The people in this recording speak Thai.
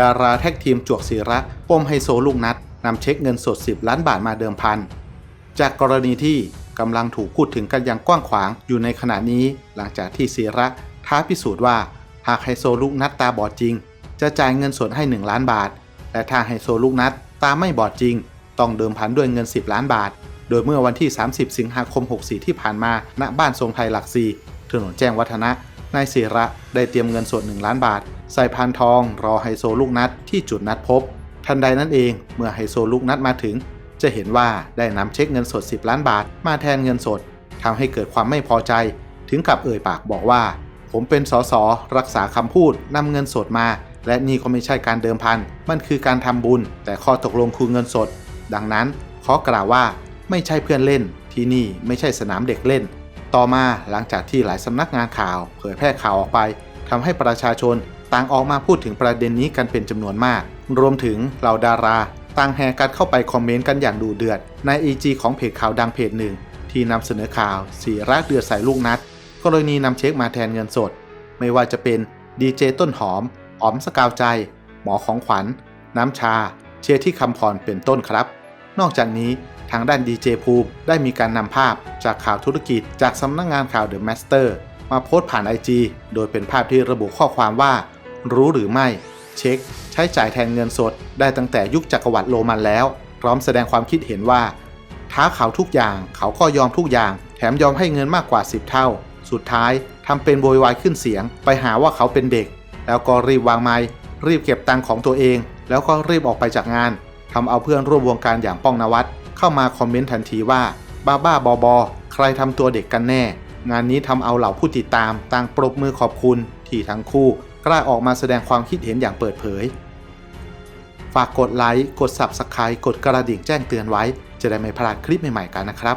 ดาราแท็กทีมจวกศิระปมไฮโซลูกนัดนำเช็คเงินสด 10 ล้านบาทมาเดิมพัน จากกรณีที่กำลังถูกพูดถึงกันอย่างกว้างขวางอยู่ในขณะนี้ หลังจากที่ศิระท้าพิสูจน์ว่า หากไฮโซลูกนัดตาบอดจริง จะจ่ายเงินสดให้ 1 ล้านบาทแต่ถ้าไฮโซลูกนัดตาไม่บอดจริง ต้องเดิมพันด้วยเงิน 10 ล้านบาท โดยเมื่อวันที่ 30 สิงหาคม 64 ที่ผ่านมาณบ้านทรงไทยหลักสี่ถนนแจ้งวัฒนะ นายศิระได้เตรียมเงินสด1ล้านบาท ใส่พานทองรอไฮโซลูกนัดที่จุดนัดพบ ทันใดนั้นเองเมื่อไฮโซลูกนัดมาถึง จะเห็นว่าได้นำเช็คเงินสด 10 ล้านบาท มาแทนเงินสดทำให้เกิดความไม่พอใจ ถึงกับเอ่ยปากบอกว่า ผมเป็นสสรักษาคำพูดนำเงินสดมา และนี่ก็ไม่ใช่การเดิมพัน มันคือการทำบุญ แต่ข้อตกลงคือเงินสด ดังนั้นขอกล่าวว่าไม่ใช่เพื่อนเล่นที่นี่ไม่ใช่สนามเด็กเล่น ต่อมาหลังจากที่หลายสำนักงานข่าวเผยแพร่ข่าวออกไปทำให้ประชาชนต่างออกมาพูดถึงประเด็นนี้กันเป็นจำนวนมาก รวมถึงเหล่าดาราต่างแห่กันเข้าไปคอมเมนต์กันอย่างดูเดือด ใน EG ของเพจข่าวดังเพจหนึ่ง ที่นำเสนอข่าวสีรักเดือดใส่ลูกนัด กรณีนำเช็คมาแทนเงินสด ไม่ว่าจะเป็นดีเจต้นหอมอ๋อมสกาวใจ หมอของขวัญ น้ำชา เชียร์ที่คำพรเป็นต้นครับ นอกจากนี้ทางด้านดีเจภูมิได้มีการนำภาพจากข่าวธุรกิจจากสำนักงงานข่าว The Master มาโพสต์ผ่าน IG โดยเป็นภาพที่ระบุข้อความว่า รู้หรือไม่ เช็ค ใช้จ่ายแทนเงินสด ได้ตั้งแต่ยุคจักรวรรดิโรมันแล้ว พร้อมแสดงความคิดเห็นว่า ท้าเขาทุกอย่างเขาก็ยอมทุกอย่าง แถมยอมให้เงินมากกว่า 10 เท่า สุดท้ายทำเป็นโวยวายขึ้นเสียง ไปหาว่าเขาเป็นเด็ก แล้วก็รีบวางไม้รีบเก็บตังค์ของตัวเอง แล้วก็รีบออกไปจากงาน ทำเอาเพื่อนร่วมวงการอย่างป้องนวัดเข้ามาคอมเมนต์ทันทีว่า บ้าบ้าบอบอใครทำตัวเด็กกันแน่ งานนี้ทำเอาเหล่าผู้ติดตามต่างปรบมือขอบคุณ ที่ทั้งคู่กล้าออกมาแสดงความคิดเห็นอย่างเปิดเผย ฝากกดไลค์กด Subscribe กดกระดิ่งแจ้งเตือนไว้ จะได้ไม่พลาดคลิปใหม่ๆกันนะครับ